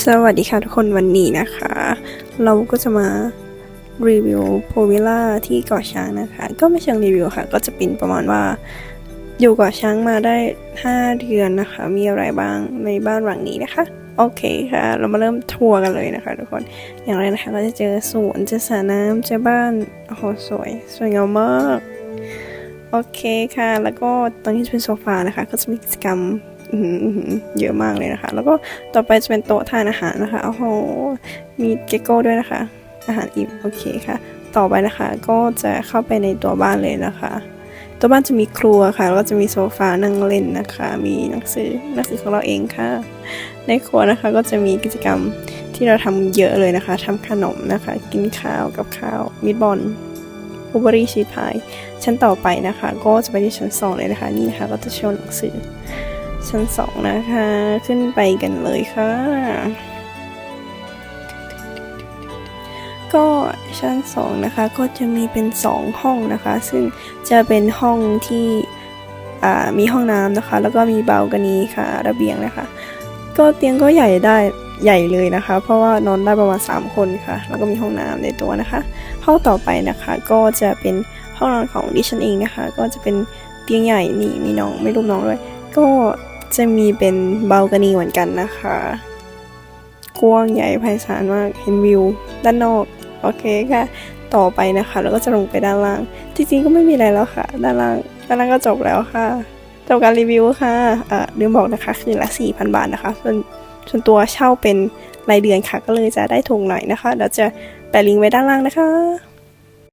สวัสดีค่ะทุกคนวันนี้นะคะ เราก็จะมารีวิวโพวิล่าที่เกาะช้างนะคะ ก็ไม่เชิงรีวิวค่ะ ก็จะเป็นประมาณว่าอยู่เกาะช้างมาได้ 5 เดือนนะคะ มีอะไรบ้างในบ้านหลังนี้นะคะ โอเคค่ะ เรามาเริ่มทัวร์กันเลยนะคะ ทุกคนอย่างแรกนะคะ ก็จะเจอสวนเจอสระน้ำเจอบ้านโอ้โหสวย สวยงามมาก โอเคค่ะ แล้วก็ตอนนี้จะเป็นโซฟานะคะ ก็จะมีกิจกรรม เยอะมากเลยนะคะ แล้วก็ต่อไปจะเป็นโต๊ะทานอาหารนะคะโอ้โหมีเกโก้ด้วยนะคะ อาหารอิ่มโอเคค่ะ ต่อไปนะคะก็จะเข้าไปในตัวบ้านเลยนะคะ ตัวบ้านจะมีครัวค่ะ แล้วก็จะมีโซฟานั่งเล่นนะคะ มีหนังสือหนังสือของเราเองค่ะ ในครัวนะคะก็จะมีกิจกรรมที่เราทำเยอะเลยนะคะทำขนมนะคะ กินข้าวกับข้าวมิตบอลบูเบอรี่ชีสพายชั้นต่อไปนะคะ ก็จะไปที่ชั้นสองเลยนะคะ นี่นะคะก็จะโชว์หนังสือ ชั้นสองนะคะ ขึ้นไปกันเลยค่ะ ก็ชั้นสองนะคะก็จะมีเป็นสองห้องนะคะ ซึ่งจะเป็นห้องที่มีห้องน้ำนะคะ แล้วก็มีเบาลกานีค่ะ ระเบียงนะคะ ก็เตียงก็ใหญ่ได้ใหญ่เลยนะคะ เพราะว่านอนได้ประมาณ 3 คนค่ะ แล้วก็มีห้องน้ำในตัวนะคะ ห้องต่อไปนะคะก็จะเป็นห้องนอนของดิฉันเองนะคะ ก็จะเป็นเตียงใหญ่นี่มีน้องไม่รูปน้องด้วย ก็ จะมีเป็นบาลกานีเหมือนกันนะคะ กว้างใหญ่ไพศาลมาก เห็นวิว ด้านนอก โอเคค่ะ ต่อไปนะคะ แล้วก็จะลงไปด้านล่าง จริงๆก็ไม่มีอะไรแล้วค่ะ ด้านล่าง ด้านล่างก็จบแล้วค่ะ จบการรีวิวค่ะเอ่อลืมบอกนะคะ คืนละ 4,000 บาทนะคะ ส่วนส่วนตัวเช่าเป็นรายเดือนค่ะ ก็เลยจะได้ถูกหน่อยนะคะ เดี๋ยวจะแปะลิงก์ไว้ด้านล่างนะคะ